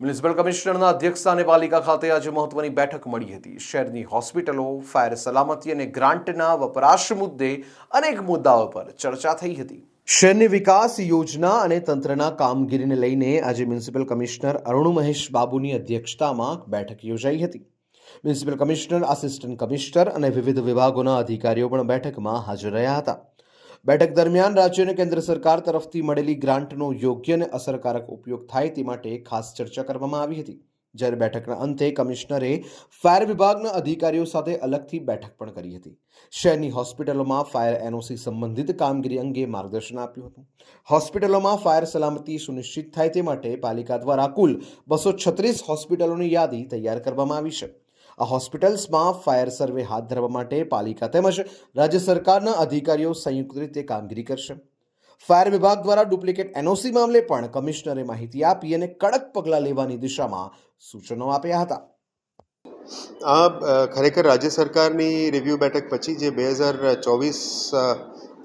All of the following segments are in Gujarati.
મ્યુનિસિપલ કમિશનરના અધ્યક્ષસ્થાને પાલિકા ખાતે આજે મહત્વની બેઠક મળી હતી. શહેરની હોસ્પિટલો, ફાયર સલામતી અને ગ્રાન્ટના વપરાશ મુદ્દે અનેક મુદ્દાઓ પર ચર્ચા થઈ હતી. શહેરની વિકાસ યોજના અને તંત્રના કામગીરીને લઈને આજે મ્યુનિસિપલ કમિશનર અરુણ મહેશ બાબુની અધ્યક્ષતામાં બેઠક યોજાઈ હતી. મ્યુનિસિપલ કમિશનર, આસિસ્ટન્ટ કમિશનર અને વિવિધ વિભાગોના અધિકારીઓ પણ બેઠકમાં હાજર રહ્યા હતા. બેઠક દરમિયાન રાજ્ય અને કેન્દ્ર સરકાર તરફથી મળેલી ગ્રાન્ટનો યોગ્ય અને અસરકારક ઉપયોગ થાય તે માટે ખાસ ચર્ચા કરવામાં આવી હતી, જ્યારે બેઠકના અંતે કમિશનરે ફાયર વિભાગના અધિકારીઓ સાથે અલગથી બેઠક પણ કરી હતી. શહેરની હોસ્પિટલોમાં ફાયર એનઓસી સંબંધિત કામગીરી અંગે માર્ગદર્શન આપ્યું હતું. હોસ્પિટલોમાં ફાયર સલામતી સુનિશ્ચિત થાય તે માટે પાલિકા દ્વારા કુલ બસો છત્રીસ હોસ્પિટલોની યાદી તૈયાર કરવામાં આવી છે. આ હોસ્પિટલ્સમાં ફાયર સર્વે હાથ ધરવા માટે પાલિકા તેમજ રાજ્ય સરકારના અધિકારીઓ સંયુક્ત રીતે કામગીરી કરશે. ફાયર વિભાગ દ્વારા ડુપ્લિકેટ એનઓસી મામલે પણ કમિશનરે માહિતી આપી અને કડક પગલાં લેવાની દિશામાં સૂચનો આપ્યા હતા. આ ખરેખર રાજ્ય સરકારની રિવ્યૂ બેઠક પછી જે બે હજાર ચોવીસ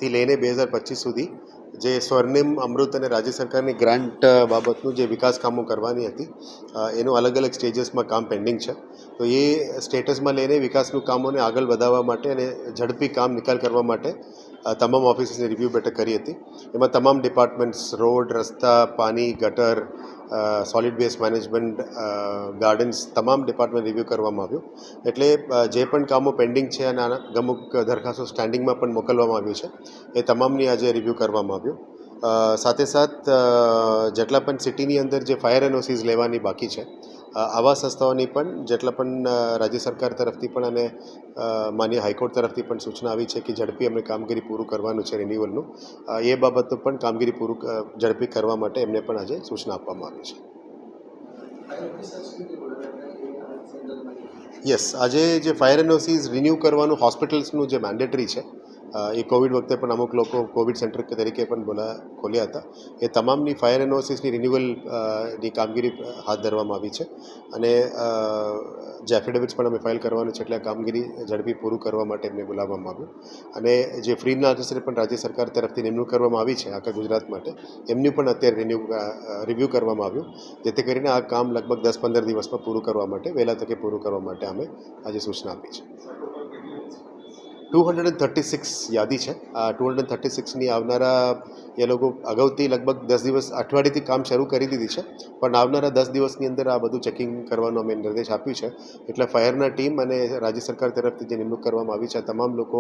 થી લઈને બે હજાર પચીસ સુધી જે સ્વર્ણિમ અમૃત અને રાજ્ય સરકારની ગ્રાન્ટ બાબતનું જે વિકાસ કામો કરવાની હતી એનું અલગ અલગ સ્ટેજીસમાં કામ પેન્ડિંગ છે. તો એ સ્ટેટસમાં લઈને વિકાસનું કામોને આગળ વધારવા માટે અને ઝડપી કામ નિકાલ કરવા માટે તમામ ઓફિસની રિવ્યૂ બેઠક કરી હતી. એમાં તમામ ડિપાર્ટમેન્ટ્સ, રોડ, રસ્તા, પાણી, ગટર સોલિડ વેસ્ટ મેનેજમેન્ટ ગાર્ડન્સ તમામ ડિપાર્ટમેન્ટ રિવ્યૂ કરવામાં આવ્યું. એટલે જે પણ કામો પેન્ડિંગ છે અને અમુક દરખાસ્તો સ્ટેન્ડિંગમાં પણ મોકલવામાં આવ્યું છે, એ તમામની આજે રિવ્યૂ કરવામાં આવ્યું. સાથે સાથ જેટલા પણ સિટીની અંદર જે ફાયર એનઓસીઝ લેવાની બાકી છે આવા સંસ્થાઓની પણ જેટલા પણ રાજ્ય સરકાર તરફથી પણ અને માન્ય હાઈકોર્ટ તરફથી પણ સૂચના આવી છે કે ઝડપી અમને કામગીરી પૂરું કરવાનું છે રિન્યુઅલનું એ બાબતનું પણ કામગીરી પૂરું ઝડપી કરવા માટે એમને પણ આજે સૂચના આપવામાં આવી છે. યસ આજે જે ફાયર એનઓસીઝ રિન્યૂ કરવાનું હોસ્પિટલ્સનું જે મેન્ડેટરી છે એ કોવિડ વખતે પણ અમુક લોકો કોવિડ સેન્ટર તરીકે પણ બોલા, ખોલ્યા હતા. એ તમામની ફાયર એનોસિસની રિન્યુઅલની કામગીરી હાથ ધરવામાં આવી છે. અને જે એફિડેવિટ્સ પણ અમે ફાઇલ કરવાનું છે એટલે આ કામગીરી ઝડપી પૂરું કરવા માટે એમને બોલાવવામાં આવ્યું. અને જે ફ્રીના ઓફિસર પણ રાજ્ય સરકાર તરફથી નિમણૂક કરવામાં આવી છે, આખા ગુજરાત માટે, એમનું પણ અત્યારે રિન્યુ રિવ્યૂ કરવામાં આવ્યું, જેથી કરીને આ કામ લગભગ દસ પંદર દિવસમાં પૂરું કરવા માટે, વહેલા તકે પૂરું કરવા માટે અમે આજે સૂચના આપી છે. Two hundred and thirty six યાદી છે. આ ટુ હંડ્રેડ થર્ટી સિક્સની આવનારા એ લોકો અગાઉથી લગભગ દસ દિવસ અઠવાડિયેથી કામ શરૂ કરી દીધી છે. પણ આવનારા દસ દિવસની અંદર આ બધું ચેકિંગ કરવાનો અમે નિર્દેશ આપ્યું છે. એટલે ફાયરના ટીમ અને રાજ્ય સરકાર તરફથી જે નિમણૂક કરવામાં આવી છે તમામ લોકો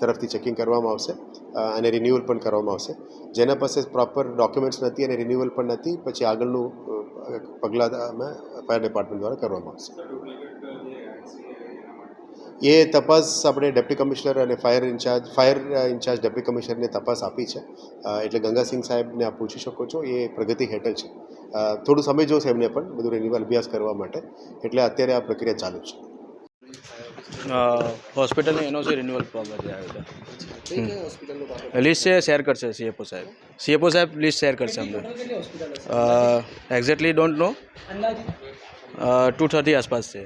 તરફથી ચેકિંગ કરવામાં આવશે અને રિન્યુઅલ પણ કરવામાં આવશે. જેના પાસે પ્રોપર ડોક્યુમેન્ટ્સ નથી અને રિન્યુઅલ પણ નથી, પછી આગળનું પગલાં અમે ફાયર ડિપાર્ટમેન્ટ દ્વારા કરવામાં આવશે. એ તપાસ આપણે ડેપ્ટી કમિશનર અને fire incharge fire incharge deputy કમિશનરને તપાસ આપી છે. એટલે ગંગાસિંહ સાહેબને આપ પૂછી શકો છો એ પ્રગતિ હેઠળ છે. થોડું સમય જોશે એમને પણ બધું રિન્યુઅલ અભ્યાસ કરવા માટે. એટલે અત્યારે આ પ્રક્રિયા ચાલુ છે. હોસ્પિટલની એનઓસી રિન્યુઅલ બાબતે આવ્યો લિસ્ટ છે શેર કરશે સીએફઓ સાહેબ. સીએફઓ સાહેબ લિસ્ટ શેર કરશે અમને. Exactly don't know two thirty આસપાસ છે.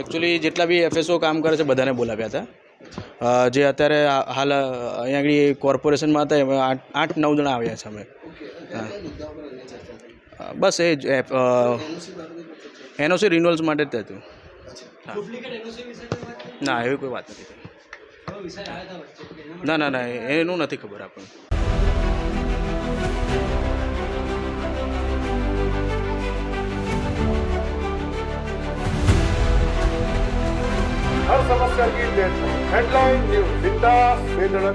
એકચ્યુઅલી જેટલા બી એફએસઓ કામ કરે છે બધાને બોલાવ્યા હતા. જે અત્યારે હાલ અહીંયા આગળ કોર્પોરેશનમાં હતા એમાં આઠ આઠ નવ જણા આવ્યા છે અમે. બસ એ જ એનઓસી રિન્યુઅલ્સ માટે જ હતું. ના એવી કોઈ વાત નથી. ના ના ના એનું નથી ખબર આપણને. Sagi Headline News, Binda, Bindana.